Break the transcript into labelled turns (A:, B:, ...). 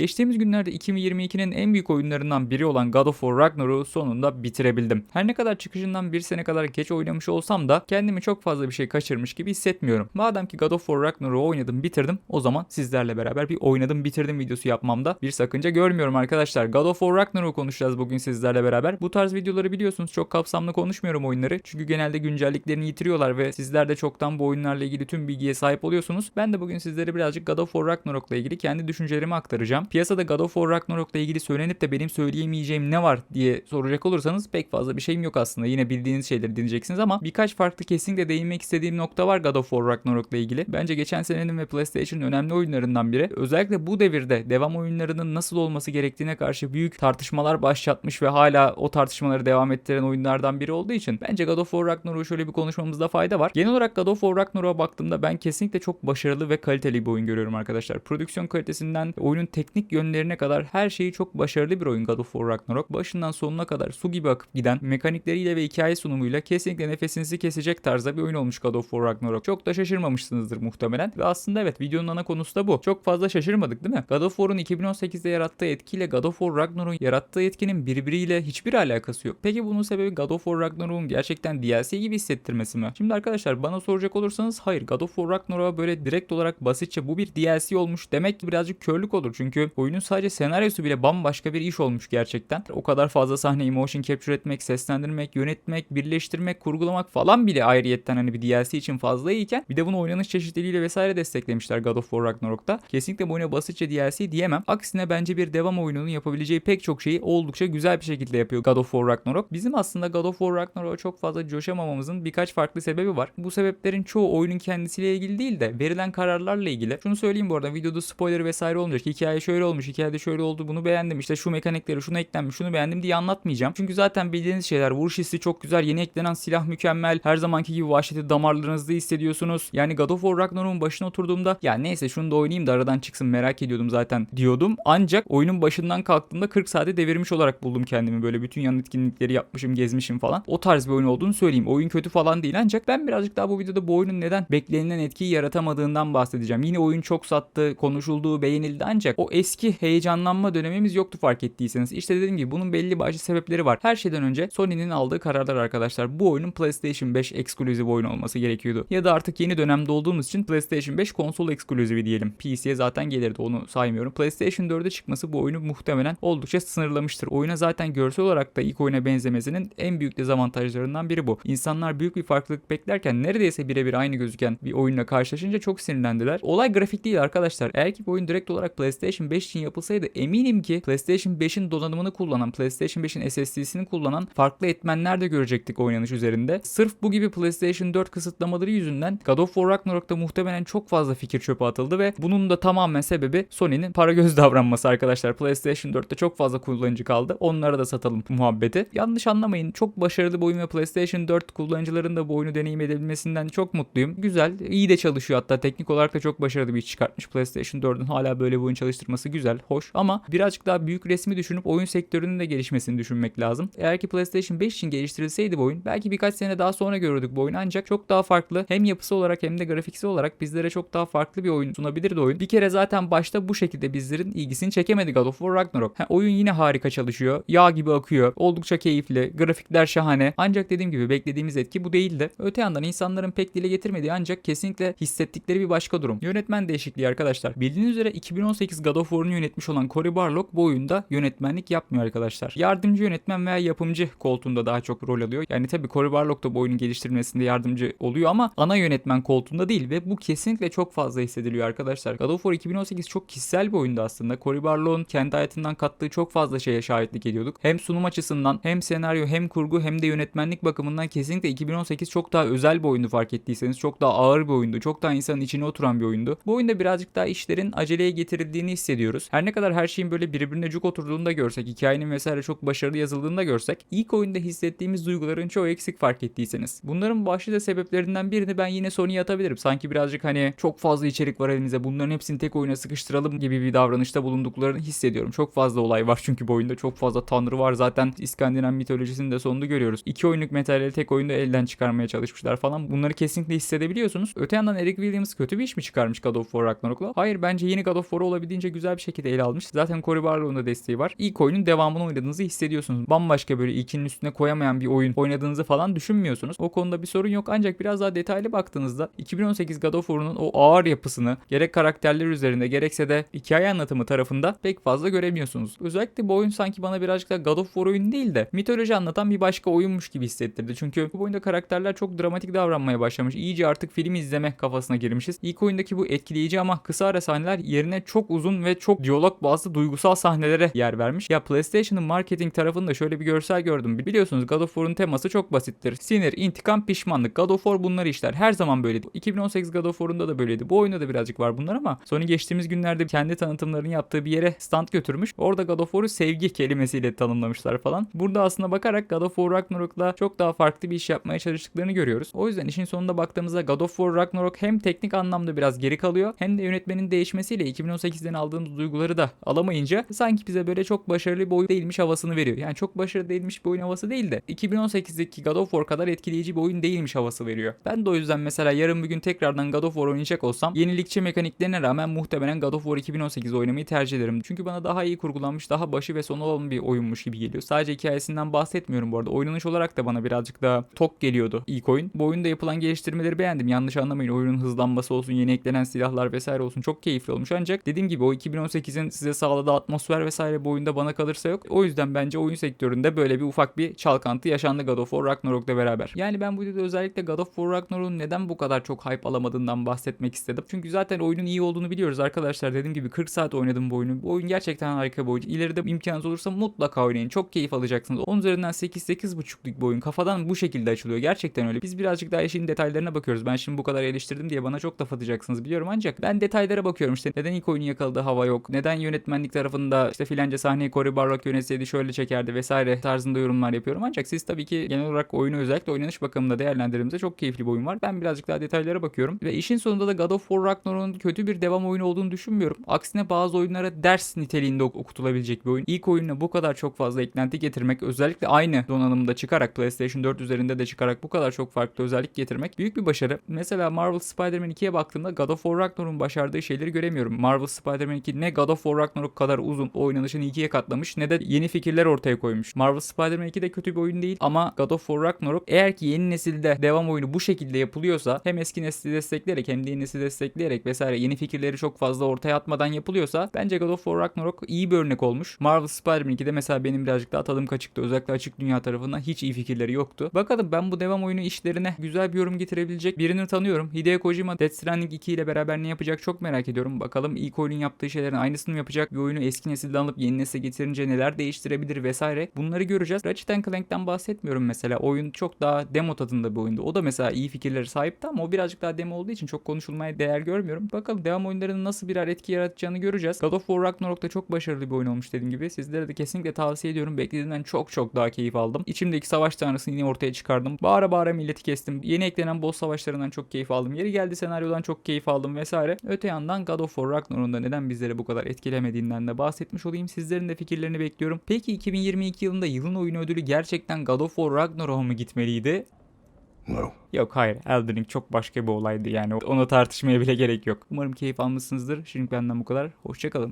A: Geçtiğimiz günlerde 2022'nin en büyük oyunlarından biri olan God of War Ragnarok'u sonunda bitirebildim. Her ne kadar çıkışından bir sene kadar geç oynamış olsam da kendimi çok fazla bir şey kaçırmış gibi hissetmiyorum. Madem ki God of War Ragnarok'u oynadım bitirdim o zaman sizlerle beraber bir oynadım bitirdim videosu yapmamda bir sakınca görmüyorum arkadaşlar. God of War Ragnarok'u konuşacağız bugün sizlerle beraber. Bu tarz videoları biliyorsunuz çok kapsamlı konuşmuyorum oyunları. Çünkü genelde güncelliklerini yitiriyorlar ve sizler de çoktan bu oyunlarla ilgili tüm bilgiye sahip oluyorsunuz. Ben de bugün sizlere birazcık God of War Ragnarok'la ilgili kendi düşüncelerimi aktaracağım. Piyasada God of War Ragnarok'la ilgili söylenip de benim söyleyemeyeceğim ne var diye soracak olursanız pek fazla bir şeyim yok aslında. Yine bildiğiniz şeyleri dinleyeceksiniz ama birkaç farklı kesinlikle değinmek istediğim nokta var God of War Ragnarok'la ilgili. Bence geçen senenin ve PlayStation'ın önemli oyunlarından biri. Özellikle bu devirde devam oyunlarının nasıl olması gerektiğine karşı büyük tartışmalar başlatmış ve hala o tartışmaları devam ettiren oyunlardan biri olduğu için bence God of War Ragnarok'u şöyle bir konuşmamızda fayda var. Genel olarak God of War Ragnarok'a baktığımda ben kesinlikle çok başarılı ve kaliteli bir oyun görüyorum arkadaşlar. Prodüksiyon kalitesinden oyunun teknik yönlerine kadar her şeyi çok başarılı bir oyun God of War Ragnarok. Başından sonuna kadar su gibi akıp giden mekanikleriyle ve hikaye sunumuyla kesinlikle nefesinizi kesecek tarzda bir oyun olmuş God of War Ragnarok. Çok da şaşırmamışsınızdır muhtemelen. Ve aslında evet videonun ana konusu da bu. Çok fazla şaşırmadık değil mi? God of War'un 2018'de yarattığı etkiyle God of War Ragnarok'un yarattığı etkinin birbiriyle hiçbir alakası yok. Peki bunun sebebi God of War Ragnarok'un gerçekten DLC gibi hissettirmesi mi? Şimdi arkadaşlar bana soracak olursanız hayır God of War Ragnarok'a böyle direkt olarak basitçe bu bir DLC olmuş demek birazcık körlük olur. Çünkü oyunun sadece senaryosu bile bambaşka bir iş olmuş gerçekten. O kadar fazla sahneyi motion capture etmek, seslendirmek, yönetmek, birleştirmek, kurgulamak falan bile ayrıyetten hani bir DLC için fazla iyiken bir de bunu oynanış çeşitliliğiyle vesaire desteklemişler God of War Ragnarok'ta. Kesinlikle bu oyuna basitçe DLC diyemem. Aksine bence bir devam oyununun yapabileceği pek çok şeyi oldukça güzel bir şekilde yapıyor God of War Ragnarok. Bizim aslında God of War Ragnarok'a çok fazla coşamamamızın birkaç farklı sebebi var. Bu sebeplerin çoğu oyunun kendisiyle ilgili değil de verilen kararlarla ilgili. Şunu söyleyeyim bu arada videoda spoiler vesaire olmayacak. Hikaye şöyle olmuş, hikayede şöyle oldu bunu beğendim. İşte şu mekanikleri şunu eklenmiş, şunu beğendim diye anlatmayacağım. Çünkü zaten bildiğiniz şeyler. Vuruş hissi çok güzel, yeni eklenen silah mükemmel. Her zamanki gibi vahşeti damarlarınızda hissediyorsunuz. Yani God of War Ragnarok'un başına oturduğumda ya neyse şunu da oynayayım da aradan çıksın merak ediyordum zaten diyordum. Ancak oyunun başından kalktığımda 40 saate devirmiş olarak buldum kendimi. Böyle bütün yan etkinlikleri yapmışım, gezmişim falan. O tarz bir oyun olduğunu söyleyeyim. Oyun kötü falan değil ancak ben birazcık daha bu videoda bu oyunun neden beklenilen etkiyi yaratamadığından bahsedeceğim. Yine oyun çok sattı, konuşuldu, beğenildi ancak o eski heyecanlanma dönemimiz yoktu fark ettiyseniz. İşte dediğim gibi bunun belli başlı sebepleri var. Her şeyden önce Sony'nin aldığı kararlar arkadaşlar. Bu oyunun PlayStation 5 ekskluziv oyun olması gerekiyordu. Ya da artık yeni dönemde olduğumuz için PlayStation 5 konsol ekskluzivi diyelim. PC'ye zaten gelirdi onu saymıyorum. PlayStation 4'e çıkması bu oyunu muhtemelen oldukça sınırlamıştır. Oyuna zaten görsel olarak da ilk oyuna benzemesinin en büyük dezavantajlarından biri bu. İnsanlar büyük bir farklılık beklerken neredeyse birebir aynı gözüken bir oyunla karşılaşınca çok sinirlendiler. Olay grafik değil arkadaşlar. Eğer ki bu oyun direkt olarak PlayStation 5 için yapılsaydı eminim ki PlayStation 5'in donanımını kullanan, PlayStation 5'in SSD'sini kullanan farklı etmenler de görecektik oynanış üzerinde. Sırf bu gibi PlayStation 4 kısıtlamaları yüzünden God of War Ragnarok'ta muhtemelen çok fazla fikir çöpe atıldı ve bunun da tamamen sebebi Sony'nin para göz davranması arkadaşlar. PlayStation 4'te çok fazla kullanıcı kaldı. Onlara da satalım muhabbeti. Yanlış anlamayın. Çok başarılı bir oyun ve PlayStation 4 kullanıcıların da bu oyunu deneyim edebilmesinden çok mutluyum. Güzel. iyi de çalışıyor hatta. Teknik olarak da çok başarılı bir iş çıkartmış. PlayStation 4'ün hala böyle bir oyun çalıştırması güzel, hoş. Ama birazcık daha büyük resmi düşünüp oyun sektörünün de gelişmesini düşünmek lazım. Eğer ki PlayStation 5 için geliştirilseydi bu oyun belki birkaç sene daha sonra görürdük bu oyunu ancak çok daha farklı hem yapısı olarak hem de grafiksel olarak bizlere çok daha farklı bir oyun sunabilirdi oyun. Bir kere zaten başta bu şekilde bizlerin ilgisini çekemedi God of War Ragnarok. Ha, oyun yine harika çalışıyor. Yağ gibi akıyor. Oldukça keyifli. Grafikler şahane. Ancak dediğim gibi beklediğimiz etki bu değildi. Öte yandan insanların pek dile getirmediği ancak kesinlikle hissettikleri bir başka durum. Yönetmen değişikliği arkadaşlar. Bildiğiniz üzere 2018 God of War'unu yönetmiş olan Cory Barlog bu oyunda yönetmenlik yapmıyor arkadaşlar. Yardımcı yönetmen veya yapımcı koltuğunda daha çok rol alıyor. Yani tabii Cory Barlog da bu oyunun geliştirilmesinde yardımcı oluyor ama ana yönetmen koltuğunda değil ve bu kesinlikle çok fazla hissediliyor arkadaşlar. God of War 2018 çok kişisel bir oyundu aslında. Cory Barlog'un kendi hayatından kattığı çok fazla şeye şahitlik ediyorduk. Hem sunum açısından hem senaryo hem kurgu hem de yönetmenlik bakımından kesinlikle 2018 çok daha özel bir oyundu fark ettiyseniz. Çok daha ağır bir oyundu. Çok daha insanın içine oturan bir oyundu. Bu oyunda birazcık daha işlerin aceleye getirildiğini hissediyoruz. Her ne kadar her şeyin böyle birbirine cuk oturduğunu da görsek, hikayenin vesaire çok başarılı yazıldığını da görsek, ilk oyunda hissettiğimiz duyguların çoğu eksik fark ettiyseniz. Bunların başlıca sebeplerinden birini ben yine Sony'ye atabilirim. Sanki birazcık hani çok fazla içerik var elimizde. Bunların hepsini tek oyuna sıkıştıralım gibi bir davranışta bulunduklarını hissediyorum. Çok fazla olay var çünkü bu oyunda. Çok fazla tanrı var. Zaten İskandinav mitolojisinin de sonunu görüyoruz. İki oyunluk materyali tek oyunda elden çıkarmaya çalışmışlar falan. Bunları kesinlikle hissedebiliyorsunuz. Öte yandan Eric Williams kötü bir iş mi çıkarmış God of War Ragnarok'la? Hayır bence yeni God of War olabildiğince güzel güzel bir şekilde ele almış. Zaten Cory Barlog'un da desteği var. İlk oyunun devamını oynadığınızı hissediyorsunuz. Bambaşka böyle ilkinin üstüne koyamayan bir oyun oynadığınızı falan düşünmüyorsunuz. O konuda bir sorun yok ancak biraz daha detaylı baktığınızda 2018 God of War'un o ağır yapısını gerek karakterler üzerinde gerekse de hikaye anlatımı tarafında pek fazla göremiyorsunuz. Özellikle bu oyun sanki bana birazcık da God of War oyunu değil de mitoloji anlatan bir başka oyunmuş gibi hissettirdi. Çünkü bu oyunda karakterler çok dramatik davranmaya başlamış. İyice artık film izleme kafasına girmişiz. İlk oyundaki bu etkileyici ama kısa ara sahneler yerine çok uzun ve çok diyalog bazlı duygusal sahnelere yer vermiş. Ya PlayStation'ın marketing tarafında şöyle bir görsel gördüm. Biliyorsunuz God of War'un teması çok basittir. Sinir, intikam, pişmanlık. God of War bunları işler. Her zaman böyleydi. 2018 God of War'unda da böyleydi. Bu oyunda da birazcık var bunlar ama Sony geçtiğimiz günlerde kendi tanıtımlarını yaptığı bir yere stand götürmüş. Orada God of War'u sevgi kelimesiyle tanımlamışlar falan. Burada aslında bakarak God of War Ragnarok'la çok daha farklı bir iş yapmaya çalıştıklarını görüyoruz. O yüzden işin sonunda baktığımızda God of War Ragnarok hem teknik anlamda biraz geri kalıyor hem de yönetmenin değişmesiyle 2018'den aldığımız duyguları da alamayınca sanki bize böyle çok başarılı bir oyun değilmiş havasını veriyor. Yani çok başarılı değilmiş bir oyun havası değil de 2018'deki God of War kadar etkileyici bir oyun değilmiş havası veriyor. Ben de o yüzden mesela yarın bir gün tekrardan God of War oynayacak olsam yenilikçi mekaniklerine rağmen muhtemelen God of War 2018 oynamayı tercih ederim. Çünkü bana daha iyi kurgulanmış, daha başı ve sonu olan bir oyunmuş gibi geliyor. Sadece hikayesinden bahsetmiyorum bu arada. Oynanış olarak da bana birazcık daha tok geliyordu ilk oyun. Bu oyunda yapılan geliştirmeleri beğendim. Yanlış anlamayın. Oyunun hızlanması olsun, yeni eklenen silahlar vesaire olsun çok keyifli olmuş. Ancak dediğim gibi o 2018'in size sağladığı atmosfer vesaire bu oyunda bana kalırsa yok. O yüzden bence oyun sektöründe böyle bir ufak bir çalkantı yaşandı God of War Ragnarok'la beraber. Yani ben bu videoda özellikle God of War Ragnarok'un neden bu kadar çok hype alamadığından bahsetmek istedim. Çünkü zaten oyunun iyi olduğunu biliyoruz arkadaşlar. Dediğim gibi 40 saat oynadım bu oyunu. Bu oyun gerçekten harika bir oyun. İleride imkanınız olursa mutlaka oynayın. Çok keyif alacaksınız. 10 üzerinden 8-8.5'luk bir oyun. Kafadan bu şekilde açılıyor. Gerçekten öyle. Biz birazcık daha işin detaylarına bakıyoruz. Ben şimdi bu kadar eleştirdim diye bana çok laf atacaksınız biliyorum ancak ben detaylara bakıyorum işte neden ilk oyunun yakaladığı hava yok? Neden yönetmenlik tarafında işte filanca sahneyi Cory Barlog yönetseydi şöyle çekerdi vesaire tarzında yorumlar yapıyorum. Ancak siz tabii ki genel olarak oyunu özellikle oynanış bakımında değerlendirdiğimizde çok keyifli bir oyun var. Ben birazcık daha detaylara bakıyorum ve işin sonunda da God of War Ragnarok'un kötü bir devam oyunu olduğunu düşünmüyorum. Aksine bazı oyunlara ders niteliğinde ok- okutulabilecek bir oyun. İlk oyununa bu kadar çok fazla eklenti getirmek özellikle aynı donanımda çıkarak PlayStation 4 üzerinde de çıkarak bu kadar çok farklı özellik getirmek büyük bir başarı. Mesela Marvel Spider-Man 2'ye baktığımda God of War Ragnarok'un başardığı şeyleri göremiyorum. Marvel Spider-Man 2 ne God of War Ragnarok kadar uzun oynanışını ikiye katlamış ne de yeni fikirler ortaya koymuş. Marvel Spider-Man 2 de kötü bir oyun değil ama God of War Ragnarok eğer ki yeni nesilde devam oyunu bu şekilde yapılıyorsa hem eski nesli destekleyerek hem de yeni nesli destekleyerek vesaire yeni fikirleri çok fazla ortaya atmadan yapılıyorsa bence God of War Ragnarok iyi bir örnek olmuş. Marvel Spider-Man 2'de mesela benim birazcık daha tadım kaçıktı. Özellikle açık dünya tarafından hiç iyi fikirleri yoktu. Bakalım ben bu devam oyunu işlerine güzel bir yorum getirebilecek birini tanıyorum. Hideo Kojima Death Stranding 2 ile beraber ne yapacak çok merak ediyorum. Bakalım ilk oyunun yaptığı şeylerin aynısını mı yapacak? Bir oyunu eski nesilden alıp yeni nesile getirince neler değiştirebilir vesaire. Bunları göreceğiz. Ratchet Clank'ten bahsetmiyorum mesela. Oyun çok daha demo tadında bir oyundu. O da mesela iyi fikirlere sahipti ama o birazcık daha demo olduğu için çok konuşulmaya değer görmüyorum. Bakalım devam oyunlarının nasıl birer etki yaratacağını göreceğiz. God of War Ragnarok da çok başarılı bir oyun olmuş dediğim gibi. Sizlere de kesinlikle tavsiye ediyorum. Beklediğimden çok çok daha keyif aldım. İçimdeki savaş tanrısını yine ortaya çıkardım. Bağıra bağıra milleti kestim. Yeni eklenen boss savaşlarından çok keyif aldım. Yeri geldi senaryodan çok keyif aldım vesaire. Öte yandan God of War Ragnarok'un da neden bizleri bu kadar etkilemediğinden de bahsetmiş olayım. Sizlerin de fikirlerini bekliyorum. Peki 2022 yılında yılın oyunu ödülü gerçekten God of War Ragnarok'a mı gitmeliydi?
B: No.
A: Yok hayır Elden Ring çok başka bir olaydı yani ona tartışmaya bile gerek yok. Umarım keyif almışsınızdır. Şimdi benden bu kadar. Hoşçakalın.